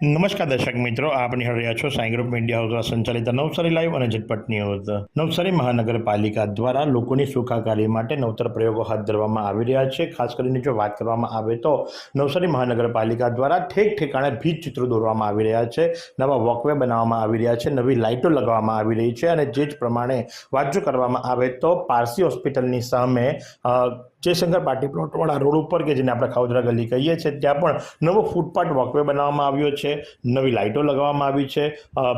નમસ્કાર દર્શક મિત્રો, આપ નિહાળ છો સાઈ ગ્રુપ મીડિયા હાઉસ સંચાલિત નવસારી લાઈવ અને ઝટપટ ન્યૂઝ. નવસારી મહાનગરપાલિકા દ્વારા લોકોની સુખાકારી માટે નવતર પ્રયોગો હાથ ધરવામાં આવી રહ્યા છે. ખાસ કરીને જો વાત કરવામાં આવે તો નવસારી મહાનગરપાલિકા દ્વારા ઠેક ઠેકાણે ભીત ચિત્રો દોરવામાં આવી રહ્યા છે. નવા વોકવે બનાવવામાં આવી રહ્યા છે. નવી લાઇટો લગાવવામાં આવી રહી છે અને જે જ પ્રમાણે વાત જો કરવામાં આવે તો પારસી હોસ્પિટલની સામે જયશંકર પાર્ટી પ્લોટવાળા રોડ ઉપર કે જેને આપણે ખાઉદરા ગલી કહીએ છીએ, ત્યાં પણ નવો ફૂટપાથ વોકવે બનાવવામાં આવ્યો છે. નવી લાઇટો લગાવવામાં આવી છે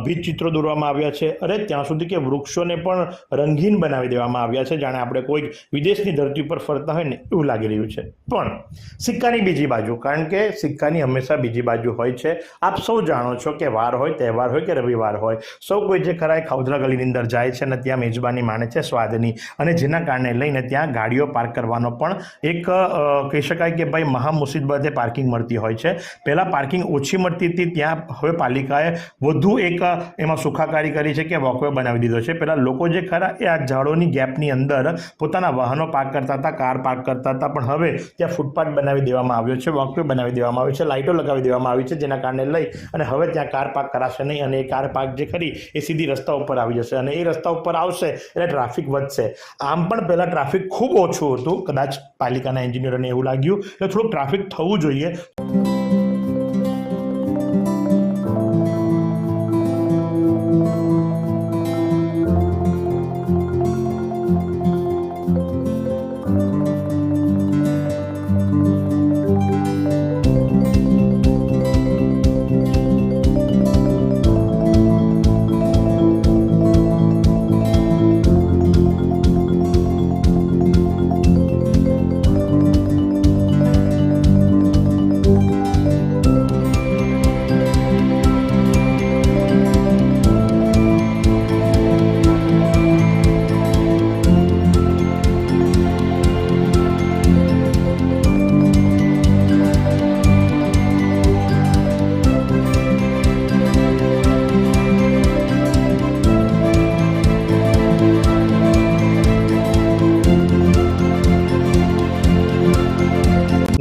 ભીત ચિત્રો દોરવામાં આવ્યા છે અરે ત્યાં સુધી કે વૃક્ષોને પણ રંગીન બનાવી દેવામાં આવ્યા છે, જાણે આપણે કોઈક વિદેશની ધરતી ઉપર ફરતા હોય ને એવું લાગી રહ્યું છે. પણ સિક્કાની બીજી બાજુ, કારણ કે સિક્કાની હંમેશા બીજી બાજુ હોય છે, આપ સૌ જાણો છો કે વાર હોય, તહેવાર હોય કે રવિવાર હોય, સૌ કોઈ જે ખરાય ખાઉધરા ગલીની અંદર જાય છે અને ત્યાં મેજબાની માણે છે સ્વાદની અને જેના કારણે લઈને ત્યાં ગાડીઓ પાર્ક કરવાનો પણ એક કહી શકાય કે ભાઈ મહા મુસીબતે પાર્કિંગ મળતી હોય છે. પહેલાં પાર્કિંગ ઓછી મળતી હતી ત્યાં હવે પાલિકાએ વધુ એક એમાં સુખાકારી કરી છે કે વોકવે બનાવી દીધો છે. પહેલાં લોકો જે ખરા એ આ ઝાડોની ગેપની અંદર પોતાના વાહનો પાર્ક કરતા હતા, કાર પાર્ક કરતા હતા, પણ હવે ત્યાં ફૂટપાથ બનાવી દેવામાં આવ્યો છે વોકવે બનાવી દેવામાં આવ્યો છે લાઇટો લગાવી દેવામાં આવી છે, જેના કારણે લઈ અને હવે ત્યાં કાર પાર્ક કરાશે નહીં અને એ કાર પાર્ક જે ખરી એ સીધી રસ્તા ઉપર આવી જશે અને એ રસ્તા ઉપર આવશે એટલે ટ્રાફિક વધશે. આમ પણ પહેલાં ટ્રાફિક ખૂબ ઓછું હતું. કદાચ પાલિકાના એન્જિનિયરોને એવું લાગ્યું એટલે થોડુંક ટ્રાફિક થવું જોઈએ.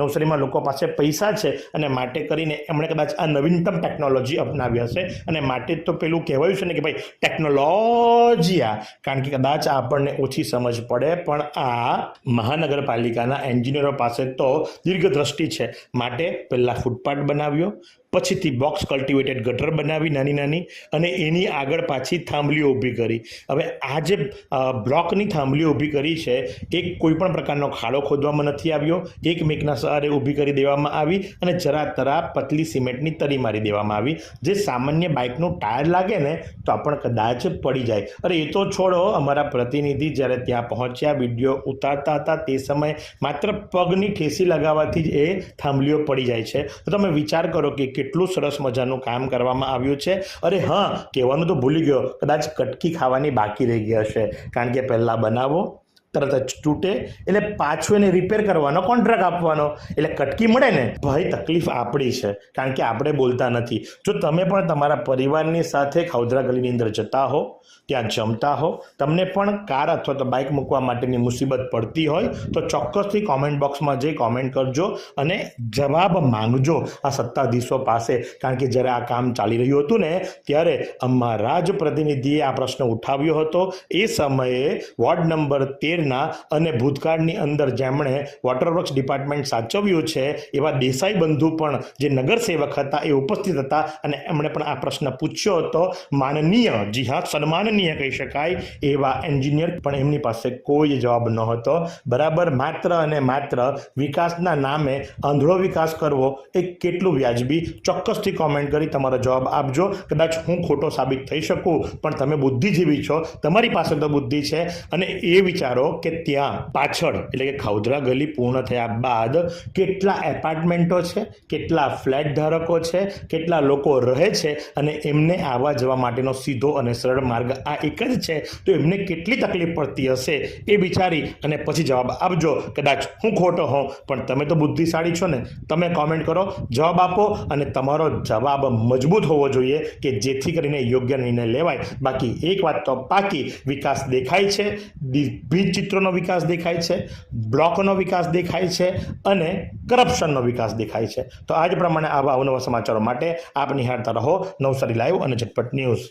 નવસારીમાં લોકો પાસે પૈસા છે અને માટે કરીને એમણે કદાચ આ નવીનતમ ટેકનોલોજી અપનાવી હશે. અને માટે તો પેલું કહેવાયું છે ને કે ભાઈ ટેકનોલોજી આ. કારણ કે કદાચ આપણને ઓછી સમજ પડે, પણ આ મહાનગરપાલિકાના એન્જિનિયરો પાસે તો દીર્ઘદ્રષ્ટિ છે. માટે પહેલાં ફૂટપાથ બનાવ્યો પછીથી બોક્સ કલ્ટિવેટેડ ગટર બનાવી નાની નાની અને એની આગળ પાછી થાંભલીઓ ઊભી કરી. હવે આ જે બ્લોકની થાંભલીઓ ઊભી કરી છે, એ કોઈપણ પ્રકારનો ખાડો ખોદવામાં નથી આવ્યો. એક મેકના સહારે ઊભી કરી દેવામાં આવી અને જરા તરા પતલી સિમેન્ટની તરી મારી દેવામાં આવી. જે સામાન્ય બાઇકનું ટાયર લાગે ને, તો પણ કદાચ પડી જાય. અરે, એ તો છોડો, અમારા પ્રતિનિધિ જ્યારે ત્યાં પહોંચ્યા, વીડિયો ઉતારતા હતા, તે સમયે માત્ર પગની ઠેસી લગાવવાથી જ એ થાંભલીઓ પડી જાય છે. તો તમે વિચાર કરો કે કેટલું સરસ મજાનું કામ કરવામાં આવ્યું છે. અરે હા, કહેવાનું તો ભૂલી ગયો. કદાચ કટકી ખાવાની બાકી રહી ગઈ હશે. કારણ કે પહેલાં બનાવો. તરત જ તૂટે. એટલે પાછું એને રિપેર કરવાનો કોન્ટ્રાક્ટ આપવાનો. એટલે કટકી મળે ને, ભાઈ તકલીફ આપણી છે. કારણ કે આપણે બોલતા નથી. જો તમે પણ તમારા પરિવારની સાથે ખાઉદરા ગલીની અંદર જતા હો, ત્યાં જમતા હો, તમને પણ કાર અથવા તો બાઇક મૂકવા માટેની મુસીબત પડતી હોય, તો ચોક્કસથી કોમેન્ટ બોક્સમાં જઈ કોમેન્ટ કરજો અને જવાબ માંગજો આ સત્તાધીશો પાસે. કારણ કે જ્યારે આ કામ ચાલી રહ્યું હતું ને, ત્યારે અમારા જ પ્રતિનિધિએ આ પ્રશ્ન ઉઠાવ્યો હતો. એ સમયે વોર્ડ નંબર તેરના અને ભૂતકાળની અંદર જેમણે વોટરવર્ક્સ ડિપાર્ટમેન્ટ સાચવ્યું છે, એવા દેસાઈ બંધુ પણ જે નગરસેવક હતા એ ઉપસ્થિત હતા અને એમણે પણ આ પ્રશ્ન પૂછ્યો હતો. માનનીય, જી હા, સન્માનનીય કહી શકાય, એવા એન્જિનિયર પણ એમની પાસે કોઈ જવાબ નહોતો. બરાબર, માત્ર અને માત્ર વિકાસના નામે આંધળો વિકાસ કરવો એ કેટલું વ્યાજબી? ચોક્કસથી કોમેન્ટ કરી તમારો જવાબ આપજો. કદાચ હું ખોટો સાબિત થઈ શકું, પણ તમે બુદ્ધિજીવી છો. તમારી પાસે તો બુદ્ધિ છે. અને એ વિચારો કે ત્યાં પાછળ, એટલે કે ખાઉદરા ગલી પૂર્ણ થયા બાદ કેટલા એપાર્ટમેન્ટો છે, કેટલા ફ્લેટ ધારકો છે, કેટલા લોકો રહે છે અને એમને આવવા જવા માટેનો સીધો અને સરળ માર્ગ આ એક જ છે, તો એમને કેટલી તકલીફ પડતી હશે એ વિચારી અને પછી જવાબ આપજો. કદાચ હું ખોટો હોઉં, પણ તમે તો બુદ્ધિશાળી છો ને. તમે કોમેન્ટ કરો, જવાબ આપો અને તમારો જવાબ મજબૂત હોવો જોઈએ કે જેથી કરીને યોગ્ય નિર્ણય લેવાય. બાકી એક વાત તો પાકી, વિકાસ દેખાય છે. દી- ભીત વિકાસ દેખાય છે, બ્લોકનો વિકાસ દેખાય છે અને કરપ્શનનો વિકાસ દેખાય છે. તો આજ પ્રમાણે આવા અવનવા સમાચારો માટે આપ નિહાળતા રહો નવસારી લાઈવ અને ઝટપટ ન્યૂઝ.